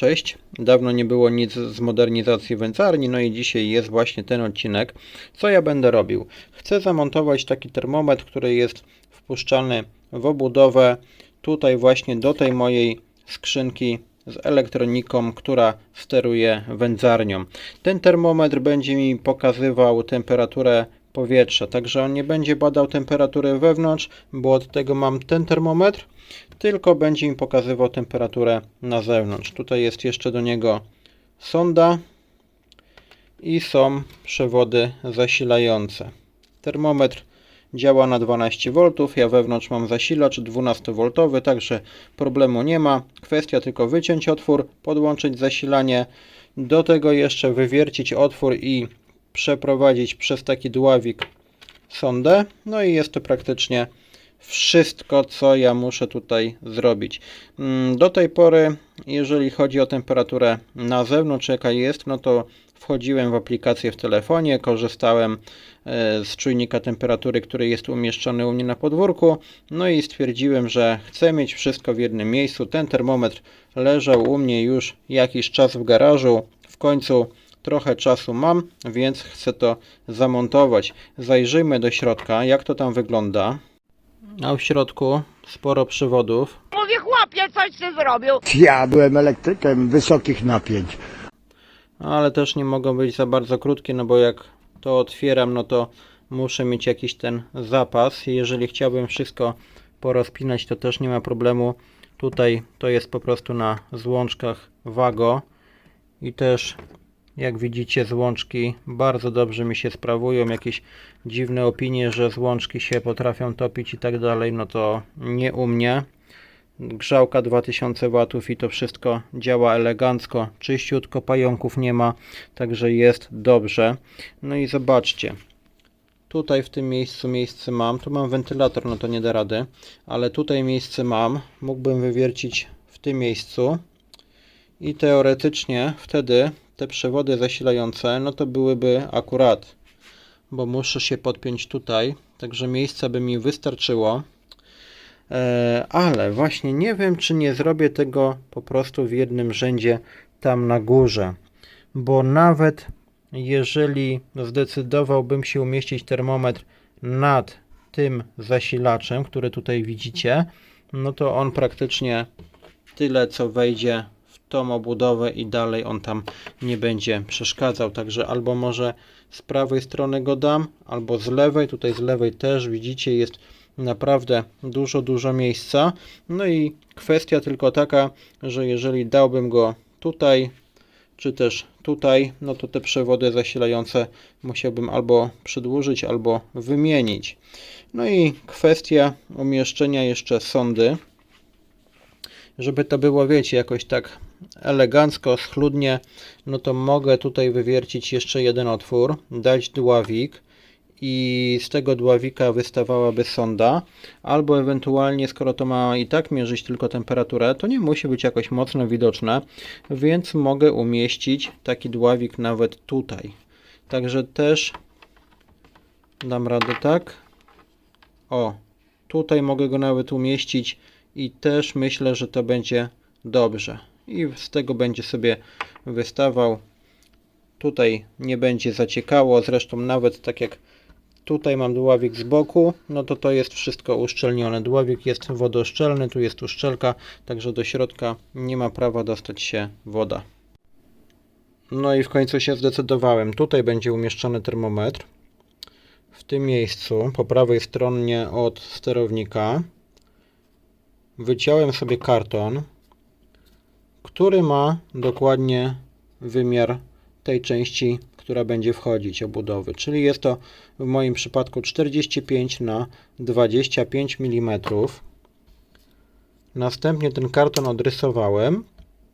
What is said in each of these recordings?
Cześć, dawno nie było nic z modernizacji wędzarni, no i dzisiaj jest właśnie ten odcinek. Co ja będę robił? Chcę zamontować taki termometr, który jest wpuszczalny w obudowę tutaj właśnie do tej mojej skrzynki z elektroniką, która steruje wędzarnią. Ten termometr będzie mi pokazywał temperaturę powietrza, także on nie będzie badał temperatury wewnątrz, bo od tego mam ten termometr, tylko będzie mi pokazywał temperaturę na zewnątrz. Tutaj jest jeszcze do niego sonda i są przewody zasilające. Termometr działa na 12 V, ja wewnątrz mam zasilacz 12V, także problemu nie ma. Kwestia tylko wyciąć otwór, podłączyć zasilanie, do tego jeszcze wywiercić otwór i przeprowadzić przez taki dławik sondę. No i jest to praktycznie wszystko, co ja muszę tutaj zrobić. Mm, Do tej pory, jeżeli chodzi o temperaturę na zewnątrz, jaka jest, no to wchodziłem w aplikację w telefonie, korzystałem e, z czujnika temperatury, który jest umieszczony u mnie na podwórku, no i stwierdziłem, że chcę mieć wszystko w jednym miejscu. Ten termometr leżał u mnie już jakiś czas w garażu. W końcu trochę czasu mam, więc chcę to zamontować. Zajrzyjmy do środka, jak to tam wygląda. A w środku sporo przewodów. Mówię, chłopie, coś ty zrobił. Ja byłem elektrykiem wysokich napięć. ale też nie mogą być za bardzo krótkie, no bo jak to otwieram, no to muszę mieć jakiś ten zapas. Jeżeli chciałbym wszystko porozpinać, to też nie ma problemu. Tutaj to jest po prostu na złączkach Wago i też jak widzicie złączki bardzo dobrze mi się sprawują. Jakieś dziwne opinie, że złączki się potrafią topić i tak dalej, no to nie u mnie. Grzałka 2000 W i to wszystko działa elegancko, czyściutko, pająków nie ma, także jest dobrze. No i zobaczcie, tutaj w tym miejscu miejsce mam, tu mam wentylator, no to nie da rady, ale tutaj miejsce mam, mógłbym wywiercić w tym miejscu. I teoretycznie wtedy te przewody zasilające, no to byłyby akurat, bo muszę się podpiąć tutaj, także miejsca by mi wystarczyło. E, ale właśnie nie wiem, czy nie zrobię tego po prostu w jednym rzędzie tam na górze, bo nawet jeżeli zdecydowałbym się umieścić termometr nad tym zasilaczem, który tutaj widzicie, no to on praktycznie tyle, co wejdzie tą obudowę i dalej on tam nie będzie przeszkadzał. Także albo może z prawej strony go dam, albo z lewej. Tutaj z lewej też widzicie jest naprawdę dużo, dużo miejsca. No i kwestia tylko taka, że jeżeli dałbym go tutaj, czy też tutaj, no to te przewody zasilające musiałbym albo przedłużyć, albo wymienić. No i kwestia umieszczenia jeszcze sondy, żeby to było, wiecie, jakoś tak elegancko, schludnie, no to mogę tutaj wywiercić jeszcze jeden otwór, dać dławik, i z tego dławika wystawałaby sonda, albo ewentualnie, skoro to ma i tak mierzyć tylko temperaturę, to nie musi być jakoś mocno widoczne, więc mogę umieścić taki dławik nawet tutaj. Także też dam radę tak. O, tutaj mogę go nawet umieścić i też myślę, że to będzie dobrze. I z tego będzie sobie wystawał. Tutaj nie będzie zaciekało, zresztą nawet tak jak Tutaj mam dławik z boku, no to to jest wszystko uszczelnione. Dławik jest wodoszczelny, tu jest uszczelka, także do środka nie ma prawa dostać się woda. No i w końcu się zdecydowałem. Tutaj będzie umieszczony termometr. W tym miejscu, po prawej stronie od sterownika, wyciąłem sobie karton, który ma dokładnie wymiar tej części, która będzie wchodzić obudowy. Czyli jest to w moim przypadku 45 na 25 mm. Następnie ten karton odrysowałem.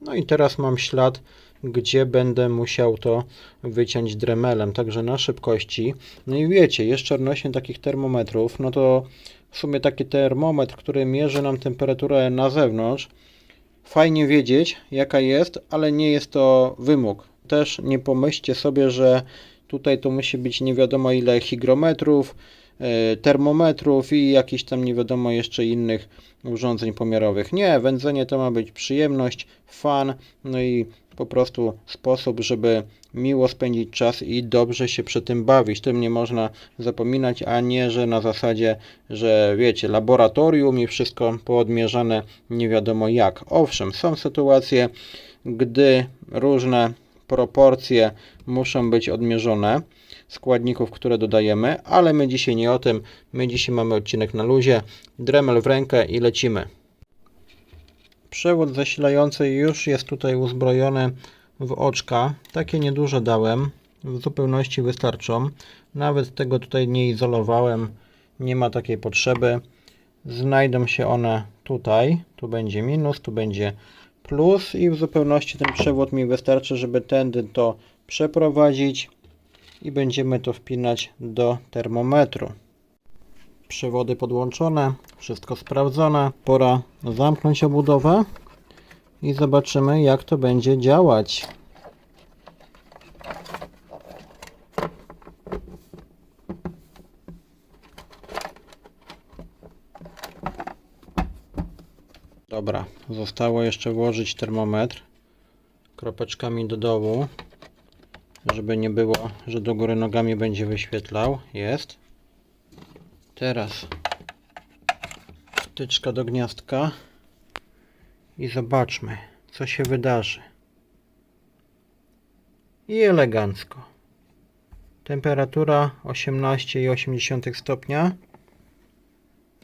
No i teraz mam ślad, gdzie będę musiał to wyciąć dremelem, także na szybkości. No i wiecie, jeszcze odnośnie takich termometrów, no to w sumie taki termometr, który mierzy nam temperaturę na zewnątrz, fajnie wiedzieć jaka jest, ale nie jest to wymóg. Też nie pomyślcie sobie, że tutaj to musi być nie wiadomo ile hygrometrów, e, termometrów i jakichś tam nie wiadomo jeszcze innych urządzeń pomiarowych. Nie, wędzenie to ma być przyjemność, fan, no i po prostu sposób, żeby miło spędzić czas i dobrze się przy tym bawić. Tym nie można zapominać, a nie, że na zasadzie, że wiecie, laboratorium i wszystko poodmierzane nie wiadomo jak. Owszem, są sytuacje, gdy różne proporcje muszą być odmierzone składników, które dodajemy, ale my dzisiaj nie o tym. My dzisiaj mamy odcinek na luzie, dremel w rękę i lecimy. Przewód zasilający już jest tutaj uzbrojony w oczka. Takie nieduże dałem, w zupełności wystarczą. Nawet tego tutaj nie izolowałem, nie ma takiej potrzeby. Znajdą się one tutaj. Tu będzie minus, tu będzie plus i w zupełności ten przewód mi wystarczy, żeby tędy to przeprowadzić i będziemy to wpinać do termometru. Przewody podłączone, wszystko sprawdzone. Pora zamknąć obudowę i zobaczymy jak to będzie działać. Dobra, zostało jeszcze włożyć termometr kropeczkami do dołu, żeby nie było, że do góry nogami będzie wyświetlał. Jest. Teraz wtyczka do gniazdka i zobaczmy, co się wydarzy. I elegancko. Temperatura 18,8 stopnia.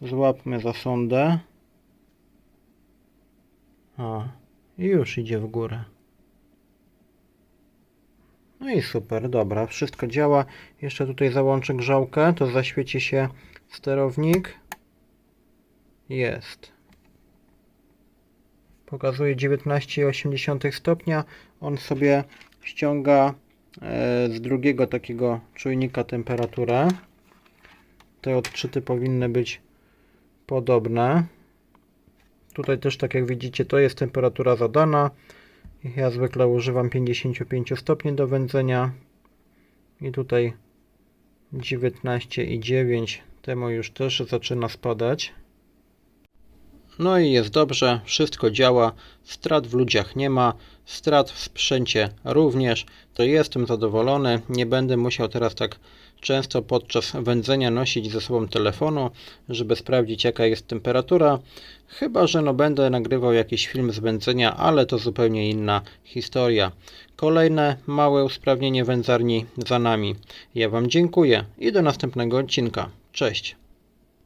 Złapmy za sondę. O, i już idzie w górę. No i super, dobra, wszystko działa. Jeszcze tutaj załączę grzałkę, to zaświeci się sterownik. Jest. Pokazuje 19,8 stopnia. On sobie ściąga e, z drugiego takiego czujnika temperaturę. Te odczyty powinny być podobne. Tutaj też, tak jak widzicie, to jest temperatura zadana. Ja zwykle używam 55 stopni do wędzenia. I tutaj 19,9 temu już też zaczyna spadać. No i jest dobrze, wszystko działa, strat w ludziach nie ma, strat w sprzęcie również, to jestem zadowolony, nie będę musiał teraz tak często podczas wędzenia nosić ze sobą telefonu, żeby sprawdzić jaka jest temperatura, chyba że no będę nagrywał jakiś film z wędzenia, ale to zupełnie inna historia. Kolejne małe usprawnienie wędzarni za nami. Ja Wam dziękuję i do następnego odcinka. Cześć!